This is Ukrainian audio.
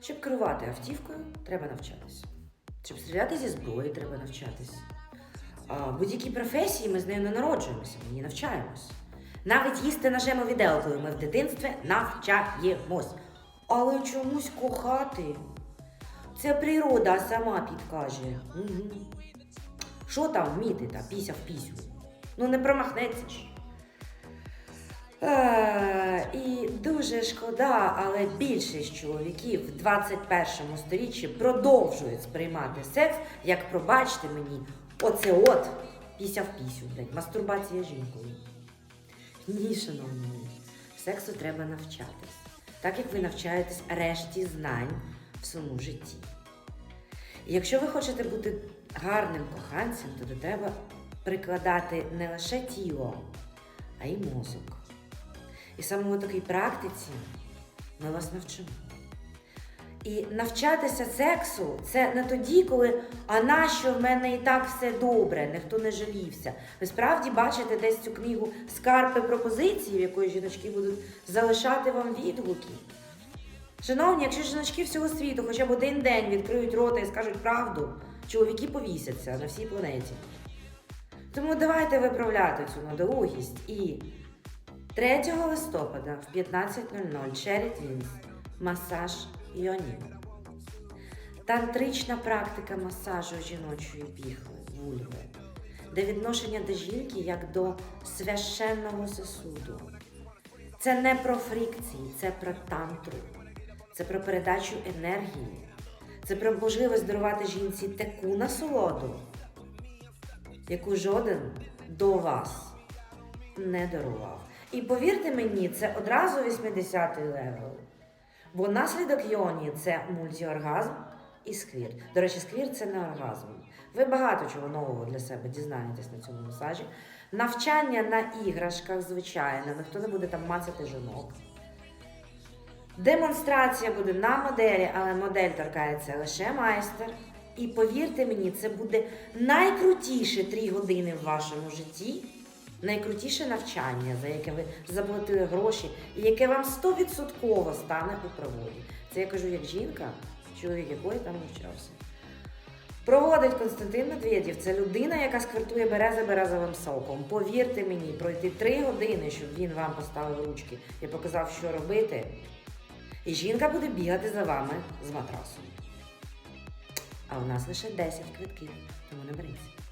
Щоб керувати автівкою, треба навчатись. Щоб стріляти зі зброї, треба навчатись. В будь-якій професії ми з нею не народжуємося, ми її навчаємось. Навіть їсти ножем у віделкою ми в дитинстві навчаємось. Але чомусь кохати. Це природа сама підкаже. Угу. Що там вміти та піся в пісю? Ну не промахнеться ж. Е, і дуже шкода, але більшість чоловіків в 21 сторіччі продовжують сприймати секс як, пробачте мені, оце от піся в пісю, блядь, мастурбація жінкою. Ні, шановні, сексу треба навчатись, так як ви навчаєтесь решті знань в своєму житті. І якщо ви хочете бути гарним коханцем, то до треба прикладати не лише тіло, а й мозок. І саме у такій практиці ми вас навчимо. І навчатися сексу це не тоді, коли а нащо в мене і так все добре, ніхто не жалівся. Ви справді бачите десь цю книгу скарби пропозиції, в якої жіночки будуть залишати вам відгуки. Шановні, якщо жіночки всього світу хоча б один день відкриють рота і скажуть правду, чоловіки повісяться на всій планеті. Тому давайте виправляти цю недолугість і 3 листопада в 15.00 Черрі Твінс масаж Йоні. Тантрична практика масажу жіночої піхви, вульви, де відношення до жінки як до священного сосуду. Це не про фрікції, це про тантру, це про передачу енергії, це про можливість дарувати жінці таку насолоду, яку жоден до вас не дарував. І повірте мені, це одразу 80-й левел. Бо наслідок йоні це мультіоргазм і сквір. До речі, сквір це не оргазм. Ви багато чого нового для себе дізнаєтесь на цьому масажі. Навчання на іграшках, звичайно, ніхто не буде там мацати жінок. Демонстрація буде на моделі, але модель торкається лише майстер. І повірте мені, це буде найкрутіше три години в вашому житті, найкрутіше навчання, за яке ви заплатили гроші, і яке вам 100% стане у проводі. Це я кажу як жінка, чоловік якої там навчався. Проводить Константин Медведєв. Це людина, яка сквертує берези березовим соком. Повірте мені, пройти три години, щоб він вам поставив ручки і показав, що робити. І жінка буде бігати за вами з матрасом. А у нас лише 10 квитків, тому не беріться.